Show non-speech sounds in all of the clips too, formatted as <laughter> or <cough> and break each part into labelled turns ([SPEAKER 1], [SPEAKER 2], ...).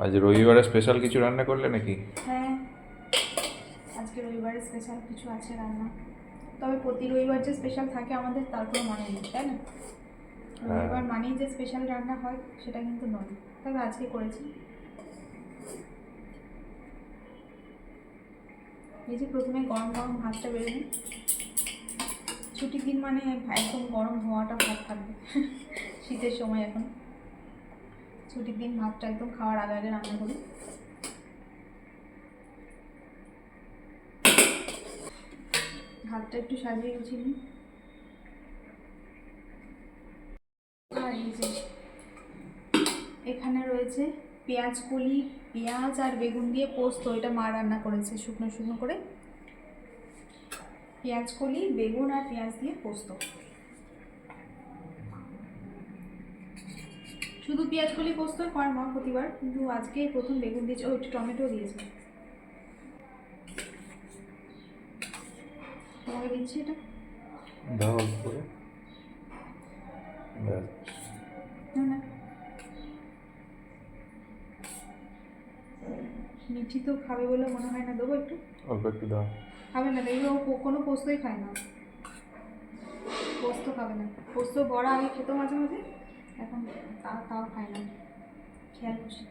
[SPEAKER 1] আজ রবিবারে স্পেশাল কিছু রান্না করলে নাকি?
[SPEAKER 2] হ্যাঁ আজকে রবিবারে স্পেশাল কিছু আছে রান্না। তবে প্রতি রবিবার যে স্পেশাল থাকে আমাদের তার কোনো মানে নেই তাই না?
[SPEAKER 1] হ্যাঁ।
[SPEAKER 2] রবিবার মানেই যে স্পেশাল রান্না হয় সেটা কিন্তু নয়। তবে আজকে করেছি। এই যে প্রথমে গরম গরম ভাতটা বেরোবে ছুটির দিন মানে একদম গরম ধোঁয়াটা ভাত থাকবে। <laughs> শীতের সময় এখন। ছুটির দিন ভাতটা একদম খাওয়ার আগে আগে রান্না করি। ভাতটা একটু সাজিয়ে নিই। আর এই যে এখানে রয়েছে পেঁয়াজ কলি, পেঁয়াজ আর বেগুন দিয়ে পোস্ত, এটা মা রান্না করেছে শুকনো শুকনো করে। পেঁয়াজ কলি, বেগুন আর পেঁয়াজ দিয়ে পোস্ত। শুধু পেঁয়াজ কলি পোস্ত করে মা প্রতিবার কিন্তু আজকে প্রথম বেগুন দিয়েছে। ও একটু টমেটো দিয়েছে। তোমাকে দিচ্ছি এটা?
[SPEAKER 1] দাও অল্প করে
[SPEAKER 2] না না। মিঠি তো খাবে বলে মনে হয় না দেবো একটু?
[SPEAKER 1] অল্প একটু দাও।
[SPEAKER 2] খাবে না দেখবে ও কোনো পোস্তই খায় না। পোস্ত খাবে না। পোস্ত বড়া আমি খেতো মাঝে মাঝে। এখন তা তাও খায় না। খেয়াল খুশি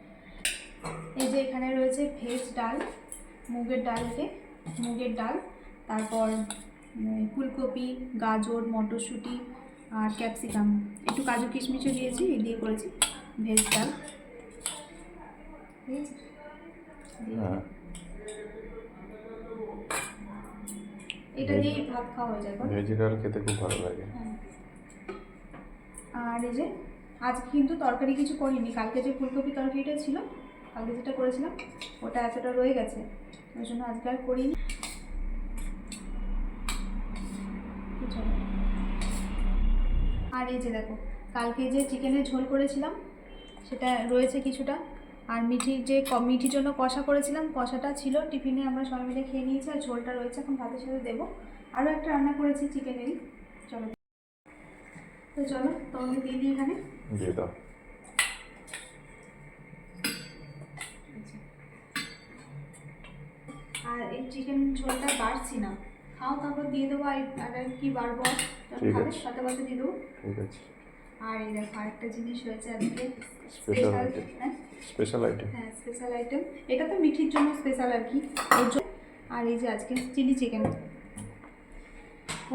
[SPEAKER 2] এই যে এখানে রয়েছে ভেজ ডাল মুগের ডালকে মুগের ডাল তারপর ফুলকপি গাজর মটরশুঁটি আর ক্যাপসিকাম। একটু কাজু কিশমিশও দিয়েছি এই দিয়ে করেছি ভেজ ডাল। ঠিক আছে দিয়ে
[SPEAKER 1] হ্যাঁ।
[SPEAKER 2] এটা দিয়েই ভাত খাওয়া হয়ে
[SPEAKER 1] ভেজিটাল খেতে খুব ভালো লাগে।
[SPEAKER 2] হ্যাঁ। আর এই যে আজকে কিন্তু তরকারি কিছু করিনি। কালকে যে ফুলকপি তরকারিটা ছিল, কালকে যেটা করেছিলাম, ওটা এতটা রয়ে গেছে। ওই জন্য আজকে আর করিনি। আর এই যে দেখো, কালকে যে চিকেনের ঝোল করেছিলাম, সেটা রয়েছে কিছুটা। আর মিঠির যে মিঠির জন্য কষা করেছিলাম, কষাটা ছিল, টিফিনে আমরা সবাই মিলে খেয়ে নিয়েছি, আর ঝোলটা রয়েছে, এখন ভাতের সাথে দেবো। আরও একটা রান্না করেছি চিকেনেরই। তো চলো তোমাকে দিয়ে দিই এখানে।
[SPEAKER 1] দিয়ে দাও।
[SPEAKER 2] আর এই চিকেন ঝোলটা বাড়ছি না। খাও তারপর দিয়ে দেবো আর আর কি বাড়বো? আর? খাবে সাথে সাথে দিয়ে দেবো।
[SPEAKER 1] ঠিক আছে।
[SPEAKER 2] আর এই দেখো আরেকটা জিনিস হয়েছে আজকে। স্পেশাল. হ্যাঁ?
[SPEAKER 1] স্পেশাল আইটেম
[SPEAKER 2] হ্যাঁ স্পেশাল আইটেম এটা তো মিঠির জন্য স্পেশাল আর কি। আর এই যে আজকে চিলি চিকেন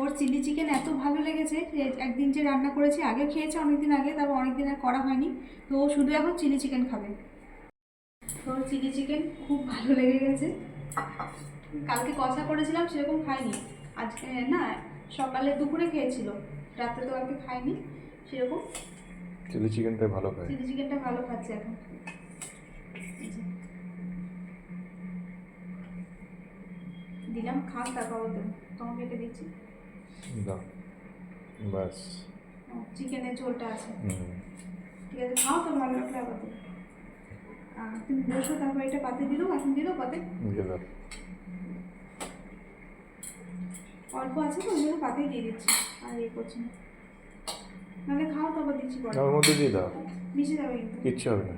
[SPEAKER 2] ওর চিলি চিকেন এত ভালো লেগেছে যে একদিন যে রান্না করেছি আগেও খেয়েছে অনেকদিন আগে তারপর অনেকদিন আর করা হয়নি। তো ও শুধু এখন চিলি চিকেন খাবে। তো ওর চিলি চিকেন খুব ভালো লেগে গেছে। কালকে কষা করেছিলাম সেরকম খাইনি। আজকে না সকালে দুপুরে খেয়েছিল রাত্রে তো কালকে খাইনি সেরকম।
[SPEAKER 1] চিলি চিকেনটা ভালো খায়।
[SPEAKER 2] চিলি চিকেনটা ভালো খাচ্ছে এখন। দিলাম খাস তারপর তোমাকে এটা দিচ্ছি।
[SPEAKER 1] দাও ব্যাস
[SPEAKER 2] চিকেনের ঝোলটা আছে। ঠিক আছে খাও তো ভালো লাগলে আবার তুমি বসো তারপর এটা পাতে দিলো এখন দিলো পাতে? অল্প আছে তো ওই পাতেই দিয়ে দিচ্ছি আর ইয়ে করছি না। নাহলে খাও তারপর দিচ্ছি পরে।
[SPEAKER 1] ওর মধ্যে দিয়ে দাও।
[SPEAKER 2] মিশে যাবে কিন্তু।
[SPEAKER 1] কিচ্ছু হবে না।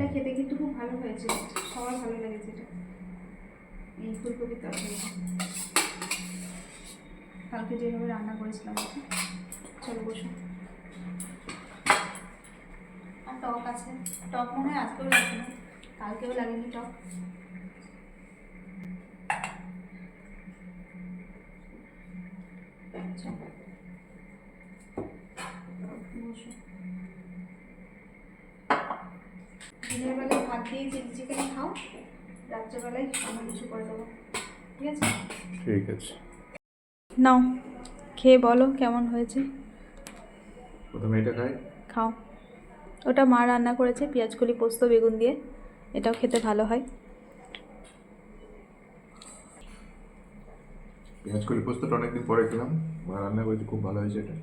[SPEAKER 2] এটা খেতে কিন্তু খুব ভালো হয়েছে। সবার ভালো লেগেছে এটা। এই ফুলকপির তরকারি। কালকে যেভাবে রান্না করেছিলাম চলো বসো। আর টক আছে। টক মনে হয় আজকেও লাগবে না। কালকেও লাগেনি টক। চলো। বসো দিনের বেলায় ভাত দিয়ে চিলি চিকেন খাও রাত্রেবেলায় কিছু করে দেবো। ঠিক আছে?
[SPEAKER 1] ঠিক আছে।
[SPEAKER 2] নাও খেয়ে বলো কেমন হয়েছে।
[SPEAKER 1] প্রথমে এটা খাই।
[SPEAKER 2] খাও। ওটা মা রান্না করেছে পেঁয়াজ কলি পোস্ত বেগুন দিয়ে। এটাও খেতে ভালো হয়।
[SPEAKER 1] পেঁয়াজ কলি পোস্তটা অনেকদিন পরে খেলাম। মা রান্না করেছে খুব ভালো হয়েছে এটা।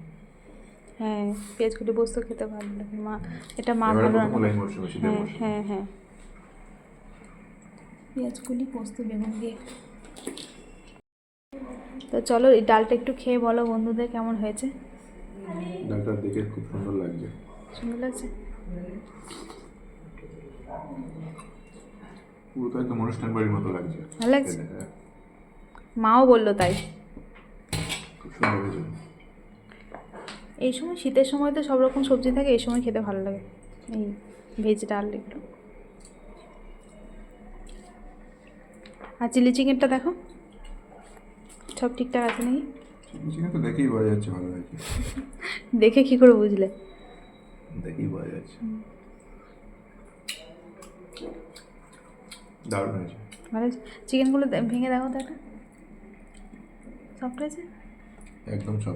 [SPEAKER 2] হ্যাঁ পেঁয়াজ কলি পোস্ত খেতে ভালো লাগে মা। এটা মা ভালো রান্না
[SPEAKER 1] শীতের
[SPEAKER 2] হ্যাঁ হ্যাঁ হ্যাঁ। পেঁয়াজ কলি পোস্ত বেগুন দিয়ে। তো চলো এই ডালটা একটু খেয়ে বলো বন্ধুদের কেমন হয়েছে?
[SPEAKER 1] ডালটা দেখে খুব সুন্দর লাগছে।
[SPEAKER 2] সুন্দর লাগছে?
[SPEAKER 1] পুরো তো একদম অনুষ্ঠান বাড়ির মতো লাগছে।
[SPEAKER 2] ভালো লাগছে?
[SPEAKER 1] হ্যাঁ,
[SPEAKER 2] মাও বলল তাই।
[SPEAKER 1] খুব সুন্দর হয়েছে।
[SPEAKER 2] এই সময় শীতের সময় তো সব রকম সবজি থাকে এই সময় খেতে ভালো লাগে। এই ভেজ ডাল একটু। আর চিলি চিকেনটা দেখো। সব ঠিকঠাক আছে নাকি?
[SPEAKER 1] চিকেন চিকেন তো দেখেই বোঝা যাচ্ছে ভালো হয়েছে।
[SPEAKER 2] দেখে কি করে বুঝলে?
[SPEAKER 1] দেখেই বোঝা যাচ্ছে। দারুণ হয়েছে।
[SPEAKER 2] ভালো চিকেনগুলো ভেঙে দেখো তো একটা। সফট আছে
[SPEAKER 1] একদম সব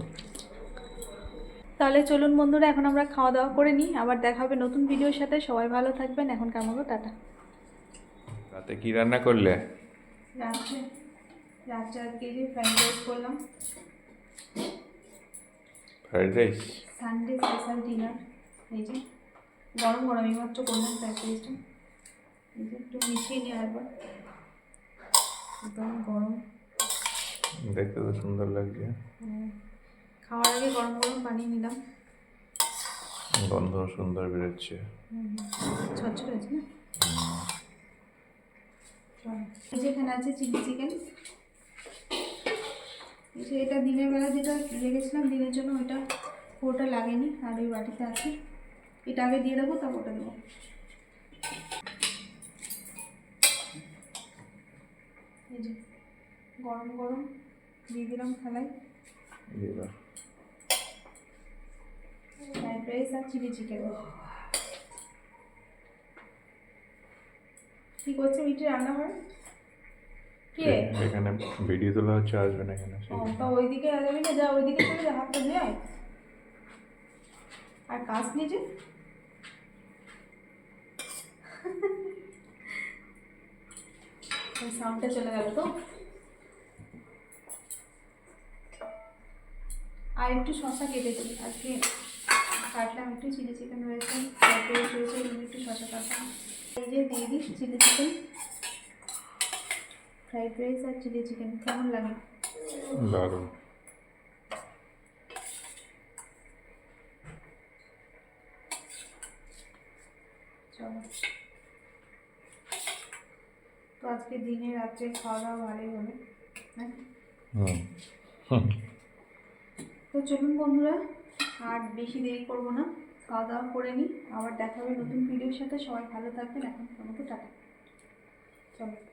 [SPEAKER 2] তাহলে চলুন বন্ধুরা এখন আমরা খাওয়া দাওয়া করে নিই। আবার দেখা হবে নতুন ভিডিওর সাথে। সবাই ভালো থাকবেন। এখনকার মতো টাটা।
[SPEAKER 1] রাতে কি রান্না করলে?
[SPEAKER 2] রাত্রে রাত্রে আজকে যে ফ্রাইড রাইস করলাম।
[SPEAKER 1] Fried rice
[SPEAKER 2] Sunday special dinner এই যে গরম গরম এইমাত্র করলাম ফ্রাইড রাইসটা এই যে একটু মিশিয়ে নিই আরেকবার। একদম গরম।
[SPEAKER 1] দেখতে তো সুন্দর লাগছে।
[SPEAKER 2] খাওয়ার আগে গরম গরম বানিয়ে নিলাম।
[SPEAKER 1] গন্ধ সুন্দর বেরোচ্ছে।
[SPEAKER 2] ছচ্ছ রয়েছে না? এখানে আছে চিলি চিকেন। এই এটা দিনের বেলা যেটা রেখেছিলাম দিনের জন্য ওইটা পুরোটা লাগেনি আর ওই বাটিতে আছে। এটা আগে দিয়ে দেবো তারপর ওটা দেবো। এই যে গরম গরম দিয়ে দিলাম থালায়। ফ্রাইড রাইস আর চিলি চিকেন। কি করছে মিটি রান্না করে কি?
[SPEAKER 1] এখানে ভিডিও তোলা হচ্ছে আসবে না এখানে
[SPEAKER 2] তা ওইদিকে যাবি না যা ওইদিকে চলে যা হাতটা ধুয়ে আয়। আর কাজ নিজে সাউন্ডটা চলে গেল তো। আর একটু শশা কেটেছি আজকে কাটলাম একটু চিলি চিকেন রয়েছে রাইস একটু শশা কাটলাম এই যে দিয়ে চিলি চিকেন ফ্রাইড রাইস আর চিলি চিকেন কেমন লাগে?
[SPEAKER 1] দারুণ।
[SPEAKER 2] তো আজকে দিনে রাত্রে খাওয়া দাওয়া ভালোই হবে হ্যাঁ? তো চলুন বন্ধুরা আর বেশি দেরি করব না। খাওয়া দাওয়া করে নিই। আবার দেখা হবে নতুন ভিডিওর সাথে। সবাই ভালো থাকবেন। এখন মতো টাটা। চলো।